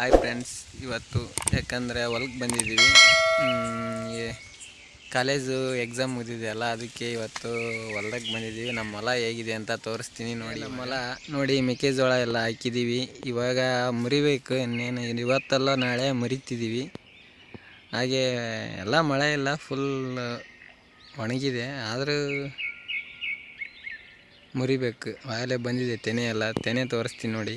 Hi friends ಇವತ್ತು ಯಾಕಂದರೆ ಹೊಲಕ್ಕೆ ಬಂದಿದ್ದೀವಿ ಕಾಲೇಜು ಎಕ್ಸಾಮ್ ಮುಗಿದಿದೆಯಲ್ಲ ಅದಕ್ಕೆ ಇವತ್ತು ಹೊಲಕ್ಕೆ ಬಂದಿದ್ದೀವಿ ನಮ್ಮ ಹೊಲ ಹೇಗಿದೆ ಅಂತ ತೋರಿಸ್ತೀನಿ ನೋಡಿ ನಮ್ಮ ಹೊಲ ನೋಡಿ ಮೆಕ್ಕೆಜೋಳ ಎಲ್ಲ ಹಾಕಿದ್ದೀವಿ ಇವಾಗ ಮುರಿಬೇಕು ಇನ್ನೇನು ಇವತ್ತೆಲ್ಲ ನಾಳೆ ಮುರಿತಿದ್ದೀವಿ ಹಾಗೆ ಎಲ್ಲ ಮಳೆ ಇಲ್ಲ ಫುಲ್ ಒಣಗಿದೆ. ಆದರೂ ಮುರಿಬೇಕು. ಆಗಲೇ ಬಂದಿದೆ ತೆನೆ ಎಲ್ಲ. ತೆನೆ ತೋರಿಸ್ತೀನಿ ನೋಡಿ.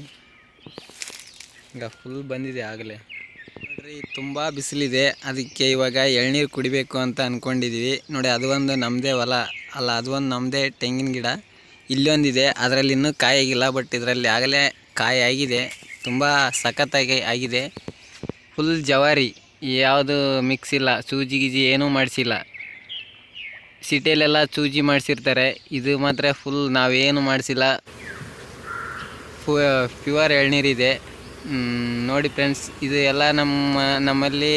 ಈಗ ಫುಲ್ ಬಂದಿದೆ ಆಗಲೇ. ನೋಡ್ರಿ, ತುಂಬ ಬಿಸಿಲಿದೆ. ಅದಕ್ಕೆ ಇವಾಗ ಎಳ್ನೀರು ಕುಡಿಬೇಕು ಅಂತ ಅಂದ್ಕೊಂಡಿದ್ದೀವಿ ನೋಡಿ ಅದು ಒಂದು ನಮ್ಮದೇ ಹೊಲ. ಅಲ್ಲ ಅದು ಒಂದು ನಮ್ಮದೇ ತೆಂಗಿನ ಗಿಡ. ಇಲ್ಲೊಂದಿದೆ, ಅದರಲ್ಲಿ ಇನ್ನೂ ಕಾಯಿ ಆಗಿಲ್ಲ ಬಟ್ ಇದರಲ್ಲಿ ಆಗಲೇ ಕಾಯಿ ಆಗಿದೆ. ತುಂಬ ಸಖತ್ತಾಗಿ ಆಗಿದೆ. ಫುಲ್ ಜವಾರಿ. ಯಾವುದು ಮಿಕ್ಸ್ ಇಲ್ಲ. ಸೂಜಿ ಗೀಜಿ ಏನೂ ಮಾಡಿಸಿಲ್ಲ. ಸಿಟಿಯಲ್ಲೆಲ್ಲ ಸೂಜಿ ಮಾಡಿಸಿರ್ತಾರೆ. ಇದು ಮಾತ್ರ ಫುಲ್ ನಾವೇನು ಮಾಡಿಸಿಲ್ಲ. ಪ್ಯೂರ್ ಎಳ್ನೀರಿದೆ. ನೋಡಿ ಫ್ರೆಂಡ್ಸ್ ಇದು ಎಲ್ಲ ನಮ್ಮ, ನಮ್ಮಲ್ಲಿ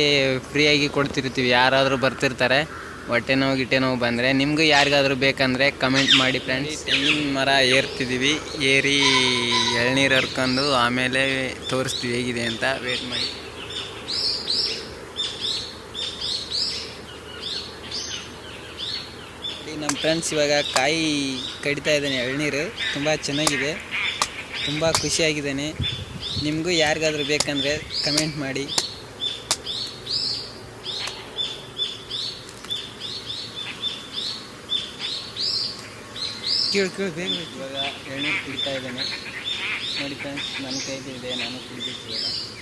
ಫ್ರೀಯಾಗಿ ಕೊಡ್ತಿರ್ತೀವಿ. ಯಾರಾದರೂ ಬರ್ತಿರ್ತಾರೆ ಹೊಟ್ಟೆ ನೋವು ಗಿಟ್ಟೆ ನೋವು ಬಂದರೆ ನಿಮಗೂ ಯಾರಿಗಾದರೂ ಬೇಕಂದರೆ ಕಮೆಂಟ್ ಮಾಡಿ ಫ್ರೆಂಡ್ಸ್ ತೆಂಗಿನ ಮರ ಏರ್ತಿದ್ದೀವಿ ಏರಿ ಎಳ್ನೀರು ಹರ್ಕೊಂಡು ಆಮೇಲೆ ತೋರಿಸ್ತೀವಿ ಹೇಗಿದೆ ಅಂತ. ವೇಟ್ ಮಾಡಿ. ನಮ್ಮ ಫ್ರೆಂಡ್ಸ್ ಇವಾಗ ಕಾಯಿ ಕಡಿತಾ ಇದ್ದಾನೆ, ಎಳ್ನೀರು. ತುಂಬ ಚೆನ್ನಾಗಿದೆ. ತುಂಬ ಖುಷಿಯಾಗಿದ್ದಾನೆ. ನಿಮಗೂ ಯಾರಿಗಾದರೂ ಬೇಕಂದರೆ ಕಮೆಂಟ್ ಮಾಡಿ. ಕೇಳಿ ಕೇಳಿ ಬೇಗ ಇವಾಗ ಎಳ್ನೀರು ಕುಡಿತಾ ಇದ್ದಾನೆ. ನೋಡಿ ಫ್ರೆಂಡ್ಸ್ ನನ್ನ ಕೈ ಇದೆ ನಾನು ಕುಡಿಬೇಕು ಇವಾಗ.